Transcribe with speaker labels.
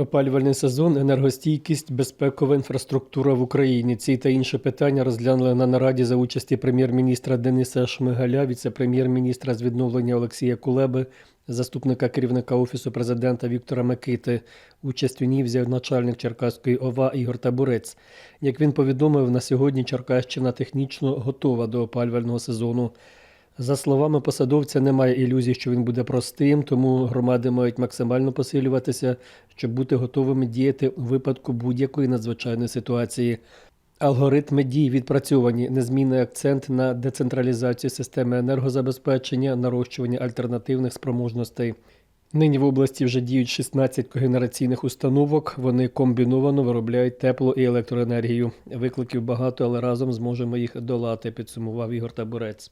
Speaker 1: Опалювальний сезон, енергостійкість, безпекова інфраструктура в Україні. Ці та інші питання розглянули на нараді за участі прем'єр-міністра Дениса Шмигаля, віце-прем'єр-міністра з відновлення Олексія Кулеби, заступника керівника Офісу президента Віктора Микити. Участь у ній взяв начальник Черкаської ОВА Ігор Табурець. Як він повідомив, на сьогодні Черкащина технічно готова до опалювального сезону. За словами посадовця, немає ілюзій, що він буде простим, тому громади мають максимально посилюватися, щоб бути готовими діяти у випадку будь-якої надзвичайної ситуації. Алгоритми дій відпрацьовані, незмінний акцент на децентралізацію системи енергозабезпечення, нарощування альтернативних спроможностей. Нині в області вже діють 16 когенераційних установок. Вони комбіновано виробляють тепло і електроенергію. Викликів багато, але разом зможемо їх долати, підсумував Ігор Табурець.